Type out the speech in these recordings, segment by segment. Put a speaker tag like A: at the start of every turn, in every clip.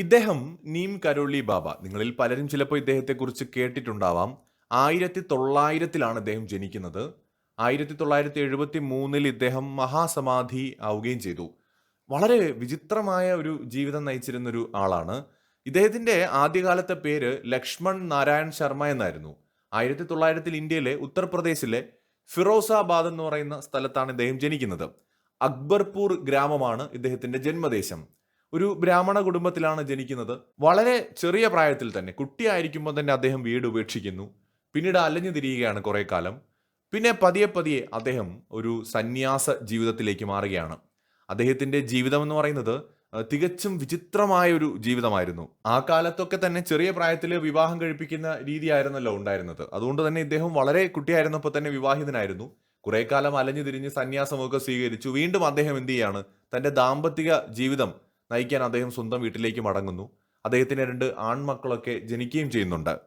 A: ഇദ്ദേഹം നീം കരോളി ബാബ. നിങ്ങളിൽ പലരും ചിലപ്പോൾ ഇദ്ദേഹത്തെക്കുറിച്ച് കേട്ടിട്ടുണ്ടാവാം. ആയിരത്തി തൊള്ളായിരത്തിലാണ് ഇദ്ദേഹം ജനിക്കുന്നത്. ആയിരത്തി തൊള്ളായിരത്തി എഴുപത്തി മൂന്നിൽ ഇദ്ദേഹം മഹാസമാധി ആവുകയും ചെയ്തു. വളരെ വിചിത്രമായ ഒരു ജീവിതം നയിച്ചിരുന്ന ഒരു ആളാണ്. ഇദ്ദേഹത്തിന്റെ ആദ്യകാലത്തെ പേര് ലക്ഷ്മൺ നാരായൺ ശർമ്മ എന്നായിരുന്നു. ആയിരത്തി തൊള്ളായിരത്തിൽ ഇന്ത്യയിലെ ഉത്തർപ്രദേശിലെ ഫിറോസാബാദ് എന്ന് പറയുന്ന സ്ഥലത്താണ് ഇദ്ദേഹം ജനിക്കുന്നത്. അക്ബർപൂർ ഗ്രാമമാണ് ഇദ്ദേഹത്തിന്റെ ജന്മദേശം. ഒരു ബ്രാഹ്മണ കുടുംബത്തിലാണ് ജനിക്കുന്നത്. വളരെ ചെറിയ പ്രായത്തിൽ തന്നെ. കുട്ടിയായിരിക്കുമ്പോൾ തന്നെ അദ്ദേഹം വീട് ഉപേക്ഷിക്കുന്നു. പിന്നീട് അലഞ്ഞു തിരിയുകയാണ് കുറേ കാലം. പിന്നെ പതിയെ പതിയെ അദ്ദേഹം ഒരു സന്യാസ ജീവിതത്തിലേക്ക് മാറുകയാണ്. അദ്ദേഹത്തിന്റെ ജീവിതം എന്ന് പറയുന്നത് തികച്ചും വിചിത്രമായ ഒരു ജീവിതമായിരുന്നു. ആ കാലത്തൊക്കെ തന്നെ ചെറിയ പ്രായത്തിൽ വിവാഹം കഴിപ്പിക്കുന്ന രീതിയായിരുന്നല്ലോ ഉണ്ടായിരുന്നത്. അതുകൊണ്ട് തന്നെ ഇദ്ദേഹം വളരെ കുട്ടിയായിരുന്നപ്പോൾ തന്നെ വിവാഹിതനായിരുന്നു. കുറെ കാലം അലഞ്ഞു തിരിഞ്ഞ് സന്യാസമൊക്കെ സ്വീകരിച്ചു. വീണ്ടും അദ്ദേഹം എന്ത് ചെയ്യാണ്? തന്റെ ദാമ്പത്തിക ജീവിതം നയിക്കാൻ അദ്ദേഹം സ്വന്തം വീട്ടിലേക്ക് മടങ്ങുന്നു. അദ്ദേഹത്തിന് രണ്ട് ആൺമക്കളൊക്കെ ജനിക്കുകയും ചെയ്യുന്നുണ്ട്.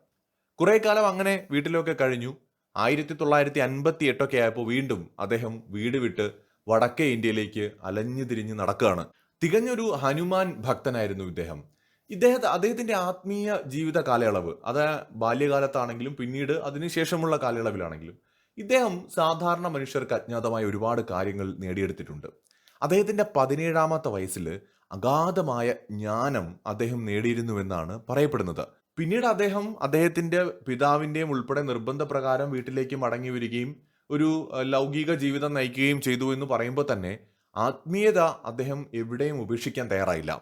A: കുറെ കാലം അങ്ങനെ വീട്ടിലൊക്കെ കഴിഞ്ഞു. ആയിരത്തി തൊള്ളായിരത്തി അൻപത്തി എട്ടൊക്കെ ആയപ്പോൾ വീണ്ടും അദ്ദേഹം വീട് വിട്ട് വടക്കേ ഇന്ത്യയിലേക്ക് അലഞ്ഞു തിരിഞ്ഞ് നടക്കുകയാണ്. തികഞ്ഞൊരു ഹനുമാൻ ഭക്തനായിരുന്നു ഇദ്ദേഹം. ഇദ്ദേഹത്തെ അദ്ദേഹത്തിന്റെ ആത്മീയ ജീവിത കാലയളവ് അത് ബാല്യകാലത്താണെങ്കിലും പിന്നീട് അതിനുശേഷമുള്ള കാലയളവിലാണെങ്കിലും ഇദ്ദേഹം സാധാരണ മനുഷ്യർക്ക് അജ്ഞാതമായ ഒരുപാട് കാര്യങ്ങൾ നേടിയെടുത്തിട്ടുണ്ട്. അദ്ദേഹത്തിന്റെ പതിനേഴാമത്തെ വയസ്സിൽ അഗാധമായ ജ്ഞാനം അദ്ദേഹം നേടിയിരുന്നുവെന്നാണ് പറയപ്പെടുന്നത്. പിന്നീട് അദ്ദേഹം അദ്ദേഹത്തിന്റെ പിതാവിന്റെയും ഉൾപ്പെടെ നിർബന്ധപ്രകാരം വീട്ടിലേക്ക് മടങ്ങി വരികയും ഒരു ലൗകിക ജീവിതം നയിക്കുകയും ചെയ്തു എന്ന് പറയുമ്പോൾ തന്നെ ആത്മീയത അദ്ദേഹം എവിടെയും ഉപേക്ഷിക്കാൻ തയ്യാറായില്ല.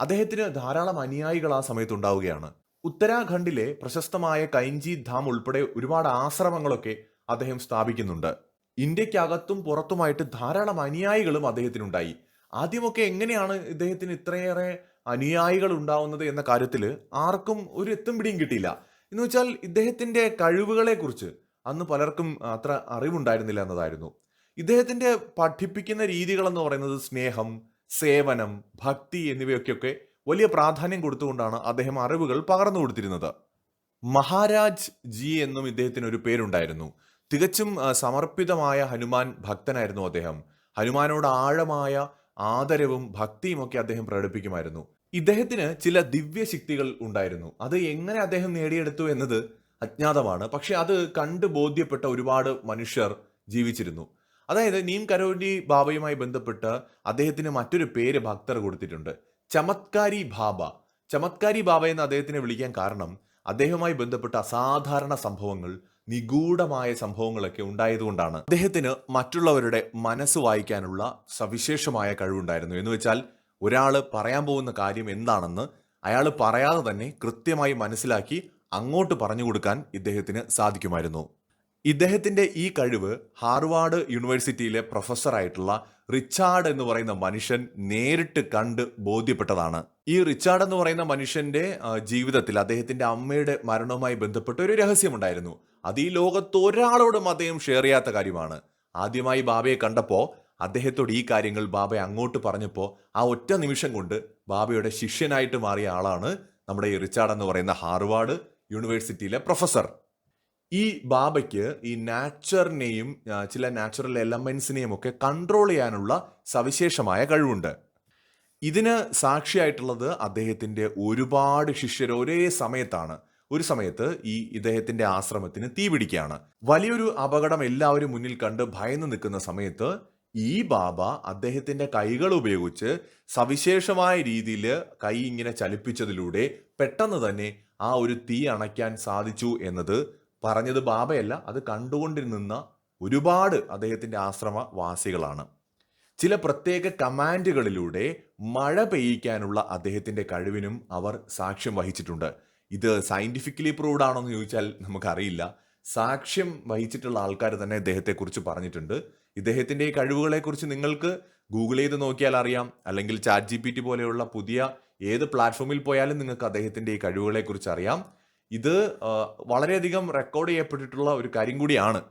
A: അദ്ദേഹത്തിന് ധാരാളം അനുയായികൾ ആ സമയത്ത് ഉണ്ടാവുകയാണ് ഉത്തരാഖണ്ഡിലെ പ്രശസ്തമായ കൈഞ്ചി ധാം ഉൾപ്പെടെ ഒരുപാട് ആശ്രമങ്ങളൊക്കെ അദ്ദേഹം സ്ഥാപിക്കുന്നുണ്ട്. ഇന്ത്യക്കകത്തും പുറത്തുമായിട്ട് ധാരാളം അനുയായികളും അദ്ദേഹത്തിനുണ്ടായി. ആദ്യമൊക്കെ എങ്ങനെയാണ് ഇദ്ദേഹത്തിന് ഇത്രയേറെ അനുയായികൾ ഉണ്ടാവുന്നത് എന്ന കാര്യത്തിൽ ആർക്കും ഒരു എത്തും പിടിയും കിട്ടിയില്ല. എന്ന് വെച്ചാൽ ഇദ്ദേഹത്തിന്റെ കഴിവുകളെക്കുറിച്ച് അന്ന് പലർക്കും അത്ര അറിവുണ്ടായിരുന്നില്ല എന്നതായിരുന്നു. ഇദ്ദേഹത്തിന്റെ പഠിപ്പിക്കുന്ന രീതികളെന്ന് പറയുന്നത് സ്നേഹം സേവനം ഭക്തി എന്നിവയൊക്കെയൊക്കെ വലിയ പ്രാധാന്യം കൊടുത്തുകൊണ്ടാണ് അദ്ദേഹം അറിവുകൾ പകർന്നു കൊടുത്തിരുന്നത്. മഹാരാജ് ജി എന്നും ഇദ്ദേഹത്തിന് ഒരു പേരുണ്ടായിരുന്നു. തികച്ചും സമർപ്പിതമായ ഹനുമാൻ ഭക്തനായിരുന്നു അദ്ദേഹം. ഹനുമാനോട് ആഴമായ ആദരവും ഭക്തിയും ഒക്കെ അദ്ദേഹം പ്രകടിപ്പിക്കുമായിരുന്നു. ഇദ്ദേഹത്തിന് ചില ദിവ്യശക്തികൾ ഉണ്ടായിരുന്നു. അത് എങ്ങനെ അദ്ദേഹം നേടിയെടുത്തു എന്നത് അജ്ഞാതമാണ്. പക്ഷെ അത് കണ്ടു ബോധ്യപ്പെട്ട ഒരുപാട് മനുഷ്യർ ജീവിച്ചിരുന്നു. അതായത് നീം കരോലി ബാബയുമായി ബന്ധപ്പെട്ട് അദ്ദേഹത്തിന് മറ്റൊരു പേര് ഭക്തർ കൊടുത്തിട്ടുണ്ട്. ചമത്കാരി ബാബ ചമത്കാരി ബാബ എന്ന് അദ്ദേഹത്തിനെ വിളിക്കാൻ കാരണം അദ്ദേഹവുമായി ബന്ധപ്പെട്ട അസാധാരണ സംഭവങ്ങൾ നിഗൂഢമായ സംഭവങ്ങളൊക്കെ ഉണ്ടായതുകൊണ്ടാണ് അദ്ദേഹത്തിന് മറ്റുള്ളവരുടെ മനസ്സ് വായിക്കാനുള്ള സവിശേഷമായ കഴിവുണ്ടായിരുന്നു. എന്ന് വെച്ചാൽ ഒരാൾ പറയാൻ പോകുന്ന കാര്യം എന്താണെന്ന് അയാൾ പറയാതെ തന്നെ കൃത്യമായി മനസ്സിലാക്കി അങ്ങോട്ട് പറഞ്ഞു കൊടുക്കാൻ ഇദ്ദേഹത്തിന് സാധിക്കുമായിരുന്നു. ഇദ്ദേഹത്തിന്റെ ഈ കഴിവ് ഹാർവാർഡ് യൂണിവേഴ്സിറ്റിയിലെ പ്രൊഫസറായിട്ടുള്ള റിച്ചാർഡ് എന്ന് പറയുന്ന മനുഷ്യൻ നേരിട്ട് കണ്ട് ബോധ്യപ്പെട്ടതാണ്. ഈ റിച്ചാർഡ് എന്ന് പറയുന്ന മനുഷ്യന്റെ ജീവിതത്തിൽ അദ്ദേഹത്തിന്റെ അമ്മയുടെ മരണവുമായി ബന്ധപ്പെട്ട ഒരു രഹസ്യമുണ്ടായിരുന്നു. അത് ഈ ലോകത്ത് ഒരാളോടും അദ്ദേഹം ഷെയർ ചെയ്യാത്ത കാര്യമാണ്. ആദ്യമായി ബാബയെ കണ്ടപ്പോൾ അദ്ദേഹത്തോട് ഈ കാര്യങ്ങൾ ബാബ അങ്ങോട്ട് പറഞ്ഞപ്പോൾ ആ ഒറ്റ നിമിഷം കൊണ്ട് ബാബയുടെ ശിഷ്യനായിട്ട് മാറിയ ആളാണ് നമ്മുടെ ഈ റിച്ചാർഡ് എന്ന് പറയുന്ന ഹാർവാർഡ് യൂണിവേഴ്സിറ്റിയിലെ പ്രൊഫസർ. ഈ ബാബയ്ക്ക് ഈ നാച്ചറിനെയും ചില നാച്ചുറൽ എലമെന്റ്സിനെയും ഒക്കെ കൺട്രോൾ ചെയ്യാനുള്ള സവിശേഷമായ കഴിവുണ്ട്. ഇതിന് സാക്ഷിയായിട്ടുള്ളത് അദ്ദേഹത്തിന്റെ ഒരുപാട് ശിഷ്യർ ഒരേ സമയത്താണ്. ഒരു സമയത്ത് ഈ ഇദ്ദേഹത്തിന്റെ ആശ്രമത്തിന് തീ പിടിക്കുകയാണ്. വലിയൊരു അപകടം എല്ലാവരും മുന്നിൽ കണ്ട് ഭയന്ന് നിൽക്കുന്ന സമയത്ത് ഈ ബാബ അദ്ദേഹത്തിന്റെ കൈകൾ ഉപയോഗിച്ച് സവിശേഷമായ രീതിയിൽ കൈ ഇങ്ങനെ ചലിപ്പിച്ചതിലൂടെ പെട്ടെന്ന് തന്നെ ആ ഒരു തീ അണയ്ക്കാൻ സാധിച്ചു എന്നത് പറഞ്ഞത് ബാബയല്ല അത് കണ്ടുകൊണ്ടിരുന്ന ഒരുപാട് അദ്ദേഹത്തിന്റെ ആശ്രമവാസികളാണ്. ചില പ്രത്യേക കമാൻഡുകളിലൂടെ മഴ പെയ്യിക്കാനുള്ള അദ്ദേഹത്തിന്റെ കഴിവിനും അവർ സാക്ഷ്യം വഹിച്ചിട്ടുണ്ട്. ഇത് സയന്റിഫിക്കലി പ്രൂവ്ഡ് ആണോ എന്ന് ചോദിച്ചാൽ നമുക്കറിയില്ല. സാക്ഷ്യം വഹിച്ചിട്ടുള്ള ആൾക്കാർ തന്നെ ഇദ്ദേഹത്തെക്കുറിച്ച് പറഞ്ഞിട്ടുണ്ട്. ഇദ്ദേഹത്തിന്റെ ഈ കഴിവുകളെക്കുറിച്ച് നിങ്ങൾക്ക് ഗൂഗിൾ ചെയ്ത് നോക്കിയാൽ അറിയാം. അല്ലെങ്കിൽ ചാറ്റ് ജി പി ടി പോലെയുള്ള പുതിയ ഏത് പ്ലാറ്റ്ഫോമിൽ പോയാലും നിങ്ങൾക്ക് അദ്ദേഹത്തിന്റെ ഈ കഴിവുകളെക്കുറിച്ച് അറിയാം. ഇത് വളരെയധികം റെക്കോർഡ് ചെയ്യപ്പെട്ടിട്ടുള്ള ഒരു കാര്യം കൂടിയാണ്.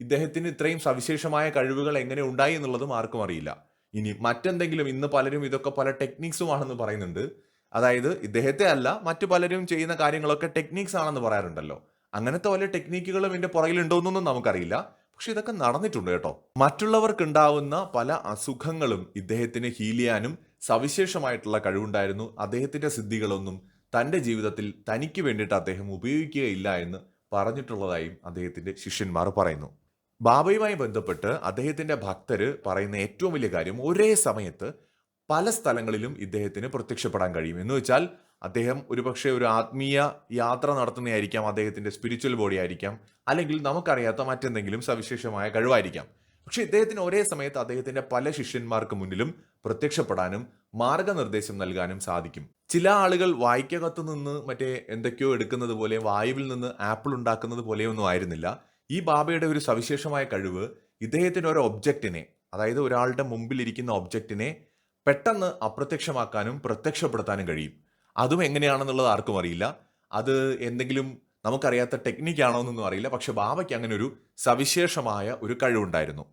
A: ഇദ്ദേഹത്തിന് ഇത്രയും സവിശേഷമായ കഴിവുകൾ എങ്ങനെ ഉണ്ടായി എന്നുള്ളതും ആർക്കും അറിയില്ല. ഇനി മറ്റെന്തെങ്കിലും ഇന്ന് പലരും ഇതൊക്കെ പല ടെക്നിക്സും ആണെന്ന് പറയുന്നുണ്ട്. അതായത് ഇദ്ദേഹത്തെ അല്ല മറ്റു പലരും ചെയ്യുന്ന കാര്യങ്ങളൊക്കെ ടെക്നീക്സ് ആണെന്ന് പറയാറുണ്ടല്ലോ. അങ്ങനത്തെ വല്ല ടെക്നീക്കുകളും ഇതിന്റെ പുറകിലുണ്ടോന്നൊന്നും നമുക്കറിയില്ല. പക്ഷെ ഇതൊക്കെ നടന്നിട്ടുണ്ട് കേട്ടോ. മറ്റുള്ളവർക്കുണ്ടാവുന്ന പല അസുഖങ്ങളും ഇദ്ദേഹത്തിന് ഹീൽ ചെയ്യാനും സവിശേഷമായിട്ടുള്ള കഴിവുണ്ടായിരുന്നു. അദ്ദേഹത്തിന്റെ സിദ്ധികളൊന്നും തന്റെ ജീവിതത്തിൽ തനിക്ക് വേണ്ടിയിട്ട് അദ്ദേഹം ഉപയോഗിക്കുകയില്ല എന്ന് പറഞ്ഞിട്ടുള്ളതായും അദ്ദേഹത്തിന്റെ ശിഷ്യന്മാർ പറയുന്നു. ബാബയുമായി ബന്ധപ്പെട്ട് അദ്ദേഹത്തിന്റെ ഭക്തര് പറയുന്ന ഏറ്റവും വലിയ കാര്യം ഒരേ സമയത്ത് പല സ്ഥലങ്ങളിലും ഇദ്ദേഹത്തിന് പ്രത്യക്ഷപ്പെടാൻ കഴിയും. എന്ന് വെച്ചാൽ അദ്ദേഹം ഒരുപക്ഷെ ഒരു ആത്മീയ യാത്ര നടത്തുന്നതായിരിക്കാം അദ്ദേഹത്തിന്റെ സ്പിരിച്വൽ ബോഡി ആയിരിക്കാം അല്ലെങ്കിൽ നമുക്കറിയാത്ത മറ്റെന്തെങ്കിലും സവിശേഷമായ കഴിവായിരിക്കാം. പക്ഷെ ഇദ്ദേഹത്തിന് ഒരേ സമയത്ത് അദ്ദേഹത്തിന്റെ പല ശിഷ്യന്മാർക്ക് മുന്നിലും പ്രത്യക്ഷപ്പെടാനും മാർഗനിർദ്ദേശം നൽകാനും സാധിക്കും. ചില ആളുകൾ വായിക്കകത്തു നിന്ന് മറ്റേ എന്തൊക്കെയോ എടുക്കുന്നത് പോലെ വായുവിൽ നിന്ന് ആപ്പിൾ ഉണ്ടാക്കുന്നത് പോലെയൊന്നും ആയിരുന്നില്ല. ഈ ബാബയുടെ ഒരു സവിശേഷമായ കഴിവ് ഇദ്ദേഹത്തിന്റെ ഒരു ഒബ്ജക്റ്റിനെ അതായത് ഒരാളുടെ മുമ്പിൽ ഇരിക്കുന്ന ഒബ്ജക്റ്റിനെ പെട്ടെന്ന് അപ്രത്യക്ഷമാക്കാനും പ്രത്യക്ഷപ്പെടുത്താനും കഴിയും. അതും എങ്ങനെയാണെന്നുള്ളത് ആർക്കും അറിയില്ല. അത് എന്തെങ്കിലും നമുക്കറിയാത്ത ടെക്നിക്കാണോ എന്നൊന്നും അറിയില്ല. പക്ഷെ ബാബയ്ക്ക് അങ്ങനെ ഒരു സവിശേഷമായ ഒരു കഴിവുണ്ടായിരുന്നു.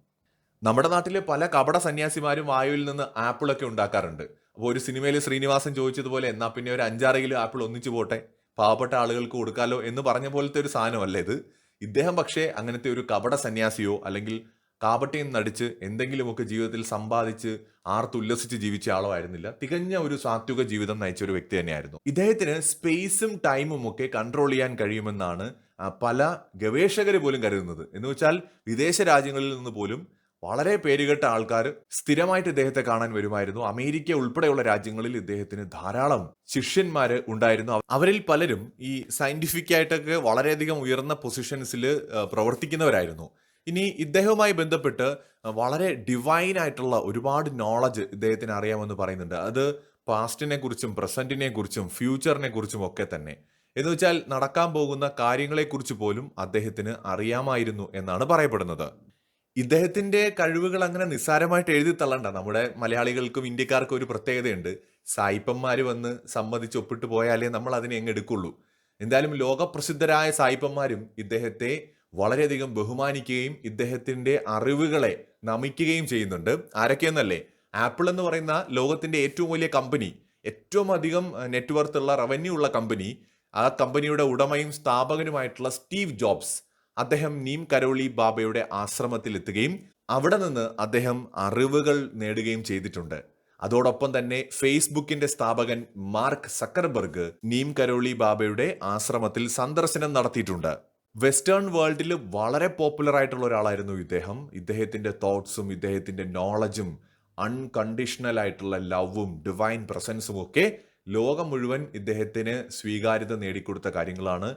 A: നമ്മുടെ നാട്ടിലെ പല കപട സന്യാസിമാരും വായുവിൽ നിന്ന് ആപ്പിളൊക്കെ ഉണ്ടാക്കാറുണ്ട്. അപ്പോൾ ഒരു സിനിമയിൽ ശ്രീനിവാസൻ ചോദിച്ചതുപോലെ എന്നാൽ പിന്നെ ഒരു അഞ്ചാറ് കിലോ ആപ്പിൾ ഒന്നിച്ചു പോട്ടെ. പാവപ്പെട്ട ആളുകൾക്ക് കൊടുക്കാലോ എന്ന് പറഞ്ഞ പോലത്തെ ഒരു സാധനമല്ല ഇത്. ഇദ്ദേഹം പക്ഷേ അങ്ങനത്തെ ഒരു കപട സന്യാസിയോ അല്ലെങ്കിൽ കാപട്യം നടിച്ച് എന്തെങ്കിലുമൊക്കെ ജീവിതത്തിൽ സമ്പാദിച്ച് ആർത്തുല്ലസിച്ച് ജീവിച്ച ആളോ ആയിരുന്നില്ല തികഞ്ഞ ഒരു സാത്വിക ജീവിതം നയിച്ച ഒരു വ്യക്തി തന്നെയായിരുന്നു. ഇദ്ദേഹത്തിന് സ്പേസും ടൈമും ഒക്കെ കൺട്രോൾ ചെയ്യാൻ കഴിയുമെന്നാണ് പല ഗവേഷകർ പോലും കരുതുന്നത്. എന്ന് വെച്ചാൽ വിദേശ രാജ്യങ്ങളിൽ നിന്ന് പോലും വളരെ പേരുകെട്ട ആൾക്കാർ സ്ഥിരമായിട്ട് ഇദ്ദേഹത്തെ കാണാൻ വരുമായിരുന്നു. അമേരിക്ക ഉൾപ്പെടെയുള്ള രാജ്യങ്ങളിൽ ഇദ്ദേഹത്തിന് ധാരാളം ശിഷ്യന്മാര് ഉണ്ടായിരുന്നു. അവരിൽ പലരും ഈ സയന്റിഫിക് ആയിട്ടൊക്കെ വളരെയധികം ഉയർന്ന പൊസിഷൻസിൽ പ്രവർത്തിക്കുന്നവരായിരുന്നു. ഇനി ഇദ്ദേഹവുമായി ബന്ധപ്പെട്ട് വളരെ ഡിവൈൻ ആയിട്ടുള്ള ഒരുപാട് നോളജ് ഇദ്ദേഹത്തിന് അറിയാമെന്ന് പറയുന്നുണ്ട്. അത് പാസ്റ്റിനെ കുറിച്ചും പ്രസന്റിനെ കുറിച്ചും ഫ്യൂച്ചറിനെ കുറിച്ചും ഒക്കെ തന്നെ. എന്ന് വെച്ചാൽ നടക്കാൻ പോകുന്ന കാര്യങ്ങളെക്കുറിച്ച് പോലും അദ്ദേഹത്തിന് അറിയാമായിരുന്നു എന്നാണ് പറയപ്പെടുന്നത്. ഇദ്ദേഹത്തിന്റെ കഴിവുകൾ അങ്ങനെ നിസ്സാരമായിട്ട് എഴുതി തള്ളണ്ട. നമ്മുടെ മലയാളികൾക്കും ഇന്ത്യക്കാർക്കും ഒരു പ്രത്യേകതയുണ്ട്. സായിപ്പന്മാർ വന്ന് സമ്മതിച്ച് ഒപ്പിട്ട് പോയാലേ നമ്മൾ അതിനെ എങ്ങ് എടുക്കുള്ളൂ. എന്തായാലും ലോകപ്രസിദ്ധരായ സായിപ്പന്മാരും ഇദ്ദേഹത്തെ വളരെയധികം ബഹുമാനിക്കുകയും ഇദ്ദേഹത്തിന്റെ അറിവുകളെ നമിക്കുകയും ചെയ്യുന്നുണ്ട്. ആരൊക്കെയെന്നല്ലേ? ആപ്പിൾ എന്ന് പറയുന്ന ലോകത്തിന്റെ ഏറ്റവും വലിയ കമ്പനി ഏറ്റവും അധികം നെറ്റ്വർത്ത് ഉള്ള റവന്യൂ ഉള്ള കമ്പനി ആ കമ്പനിയുടെ ഉടമയും സ്ഥാപകനുമായിട്ടുള്ള സ്റ്റീവ് ജോബ്സ് അദ്ദേഹം നീം കരോളി ബാബയുടെ ആശ്രമത്തിൽ എത്തുകയും അവിടെ നിന്ന് അദ്ദേഹം അറിവുകൾ നേടുകയും ചെയ്തിട്ടുണ്ട്. അതോടൊപ്പം തന്നെ ഫേസ്ബുക്കിന്റെ സ്ഥാപകൻ മാർക്ക് സക്കർബർഗ് നീം കരോളി ബാബയുടെ ആശ്രമത്തിൽ സന്ദർശനം നടത്തിയിട്ടുണ്ട്. വെസ്റ്റേൺ വേൾഡിൽ വളരെ പോപ്പുലർ ആയിട്ടുള്ള ഒരാളായിരുന്നു ഇദ്ദേഹം. ഇദ്ദേഹത്തിന്റെ തോട്ട്സും ഇദ്ദേഹത്തിന്റെ നോളജും അൺകണ്ടീഷണൽ ആയിട്ടുള്ള ലവും ഡിവൈൻ പ്രസൻസും ഒക്കെ ലോകം മുഴുവൻ ഇദ്ദേഹത്തിന് സ്വീകാര്യത നേടിക്കൊടുത്ത കാര്യങ്ങളാണ്.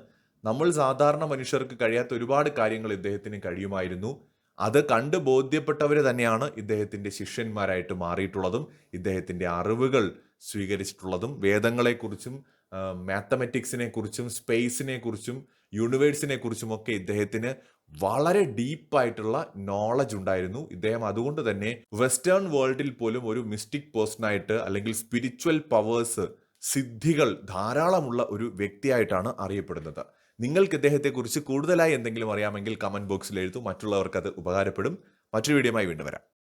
A: നമ്മൾ സാധാരണ മനുഷ്യർക്ക് കഴിയാത്ത ഒരുപാട് കാര്യങ്ങൾ ഇദ്ദേഹത്തിന് കഴിയുമായിരുന്നു. അത് കണ്ട് ബോധ്യപ്പെട്ടവർ തന്നെയാണ് ഇദ്ദേഹത്തിന്റെ ശിഷ്യന്മാരായിട്ട് മാറിയിട്ടുള്ളതും ഇദ്ദേഹത്തിന്റെ അറിവുകൾ സ്വീകരിച്ചിട്ടുള്ളതും വേദങ്ങളെക്കുറിച്ചും മാത്തമെറ്റിക്സിനെ കുറിച്ചും സ്പേസിനെ കുറിച്ചും യൂണിവേഴ്സിനെ കുറിച്ചുമൊക്കെ ഇദ്ദേഹത്തിന് വളരെ ഡീപ്പായിട്ടുള്ള നോളജ് ഉണ്ടായിരുന്നു. ഇദ്ദേഹം അതുകൊണ്ട് തന്നെ വെസ്റ്റേൺ വേൾഡിൽ പോലും ഒരു മിസ്റ്റിക് പേഴ്സണായിട്ട് അല്ലെങ്കിൽ സ്പിരിച്വൽ പവേഴ്സ് സിദ്ധികൾ ധാരാളമുള്ള ഒരു വ്യക്തിയായിട്ടാണ് അറിയപ്പെടുന്നത്. നിങ്ങൾക്ക് ഇദ്ദേഹത്തെക്കുറിച്ച് കൂടുതലായി എന്തെങ്കിലും അറിയാമെങ്കിൽ കമന്റ് ബോക്സിൽ എഴുതും. മറ്റുള്ളവർക്ക് അത് ഉപകാരപ്പെടും. മറ്റൊരു വീഡിയോയുമായി വീണ്ടും വരാം.